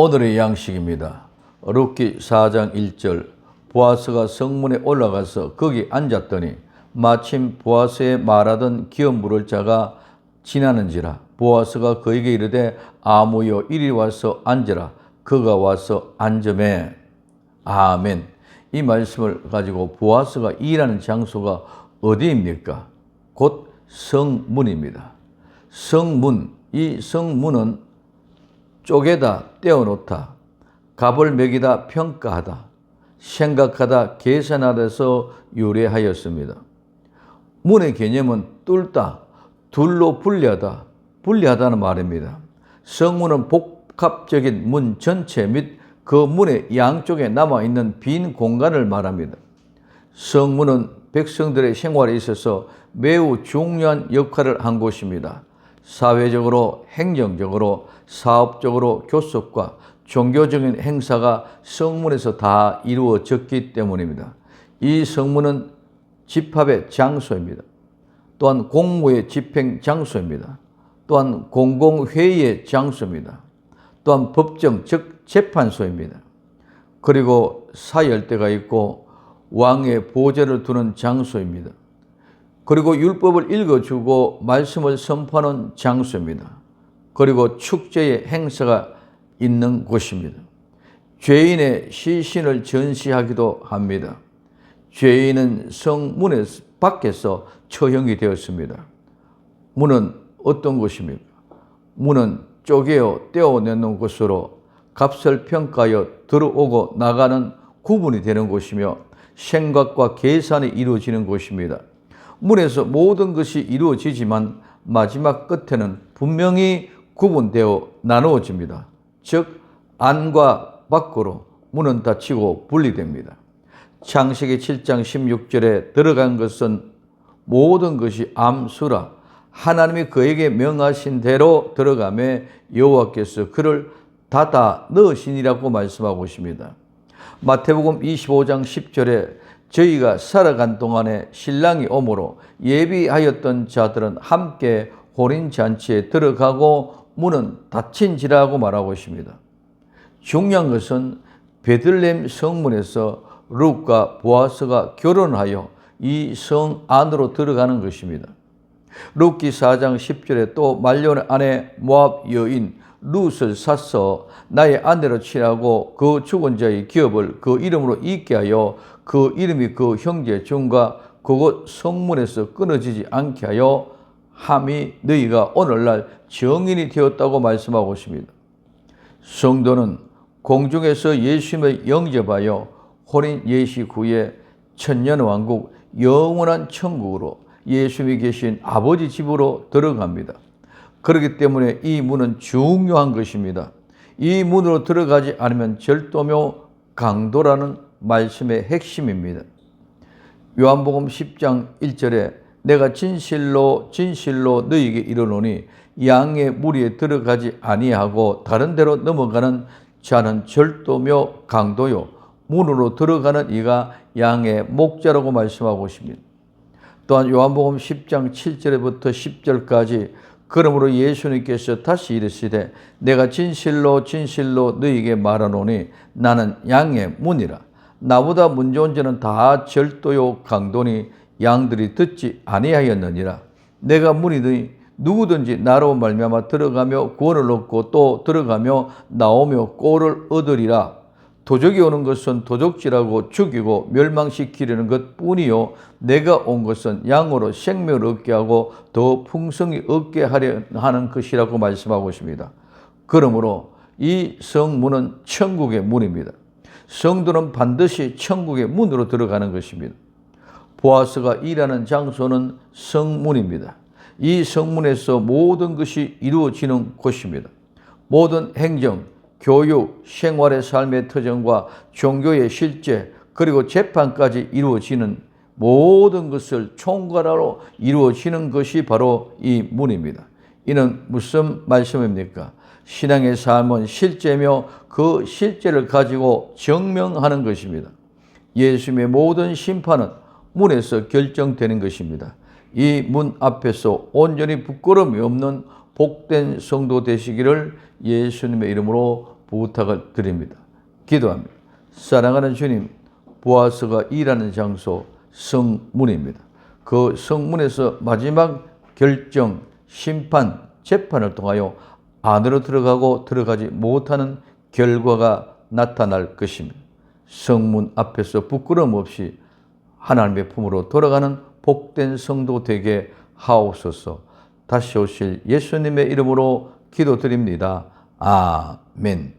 오늘의 양식입니다. 룻기 4장 1절 보아스가 성문에 올라가서 거기 앉았더니 마침 보아스의 말하던 기업 물을 자가 지나는지라 보아스가 그에게 이르되 아무여 이리 와서 앉으라 그가 와서 앉음에 아멘 이 말씀을 가지고 보아스가 일하는 장소가 어디입니까? 곧 성문입니다. 성문 이 성문은 쪼개다 떼어놓다 값을 매기다 평가하다 생각하다 계산하다에서 유래하였습니다. 문의 개념은 뚫다 둘로 분리하다 분리하다는 말입니다. 성문은 복합적인 문 전체 및 그 문의 양쪽에 남아있는 빈 공간을 말합니다. 성문은 백성들의 생활에 있어서 매우 중요한 역할을 한 곳입니다. 사회적으로, 행정적으로, 사업적으로 교섭과 종교적인 행사가 성문에서 다 이루어졌기 때문입니다. 이 성문은 집합의 장소입니다. 또한 공무의 집행 장소입니다. 또한 공공회의의 장소입니다. 또한 법정, 즉 재판소입니다. 그리고 사열대가 있고 왕의 보좌를 두는 장소입니다. 그리고 율법을 읽어주고 말씀을 선포하는 장소입니다. 그리고 축제의 행사가 있는 곳입니다. 죄인의 시신을 전시하기도 합니다. 죄인은 성문에 밖에서 처형이 되었습니다. 문은 어떤 곳입니까? 문은 쪼개어 떼어내는 곳으로 값을 평가하여 들어오고 나가는 구분이 되는 곳이며 생각과 계산이 이루어지는 곳입니다. 문에서 모든 것이 이루어지지만 마지막 끝에는 분명히 구분되어 나누어집니다. 즉 안과 밖으로 문은 닫히고 분리됩니다. 창세기 7장 16절에 들어간 것은 모든 것이 암수라 하나님이 그에게 명하신 대로 들어가매 여호와께서 그를 닫아 넣으시니라고 말씀하고 있습니다. 마태복음 25장 10절에 저희가 살아간 동안에 신랑이 오므로 예비하였던 자들은 함께 혼인 잔치에 들어가고 문은 닫힌지라고 말하고 있습니다. 중요한 것은 베들렘 성문에서 룩과 보아스가 결혼하여 이 성 안으로 들어가는 것입니다. 룻기 4장 10절에 또 말년 아내 모압 여인 룻을 샀어 나의 아내로 취하고 그 죽은 자의 기업을 그 이름으로 잊게 하여 그 이름이 그 형제 중과 그곳 성문에서 끊어지지 않게 하여 함이 너희가 오늘날 정인이 되었다고 말씀하고 있습니다. 성도는 공중에서 예수님을 영접하여 혼인 예시 후에 천년 왕국 영원한 천국으로 예수님이 계신 아버지 집으로 들어갑니다. 그렇기 때문에 이 문은 중요한 것입니다. 이 문으로 들어가지 않으면 절도묘 강도라는 말씀의 핵심입니다. 요한복음 10장 1절에 내가 진실로 진실로 너희에게 이르노니 양의 무리에 들어가지 아니하고 다른 데로 넘어가는 자는 절도며 강도요 문으로 들어가는 이가 양의 목자라고 말씀하고 있습니다. 또한 요한복음 10장 7절부터 10절까지 그러므로 예수님께서 다시 이르시되 내가 진실로 진실로 너희에게 말하노니 나는 양의 문이라. 나보다 문 좋은 자는 다 절도요 강도니 양들이 듣지 아니하였느니라. 내가 문이니 누구든지 나로 말미암아 들어가며 구원을 얻고 또 들어가며 나오며 꼴을 얻으리라 도적이 오는 것은 도적질하고 죽이고 멸망시키려는 것 뿐이요. 내가 온 것은 양으로 생명을 얻게 하고 더 풍성히 얻게 하려 하는 것이라고 말씀하고 있습니다. 그러므로 이 성문은 천국의 문입니다. 성도는 반드시 천국의 문으로 들어가는 것입니다. 보아스가 일하는 장소는 성문입니다. 이 성문에서 모든 것이 이루어지는 곳입니다. 모든 행정, 교육, 생활의 삶의 터전과 종교의 실제, 그리고 재판까지 이루어지는 모든 것을 총괄하러 이루어지는 것이 바로 이 문입니다. 이는 무슨 말씀입니까? 신앙의 삶은 실제며 그 실제를 가지고 증명하는 것입니다. 예수님의 모든 심판은 문에서 결정되는 것입니다. 이 문 앞에서 온전히 부끄러움이 없는 복된 성도 되시기를 예수님의 이름으로 부탁을 드립니다. 기도합니다. 사랑하는 주님, 보아스가 일하는 장소 성문입니다. 그 성문에서 마지막 결정, 심판, 재판을 통하여 안으로 들어가고 들어가지 못하는 결과가 나타날 것입니다. 성문 앞에서 부끄럼 없이 하나님의 품으로 돌아가는 복된 성도 되게 하옵소서. 다시 오실 예수님의 이름으로 기도드립니다. 아멘.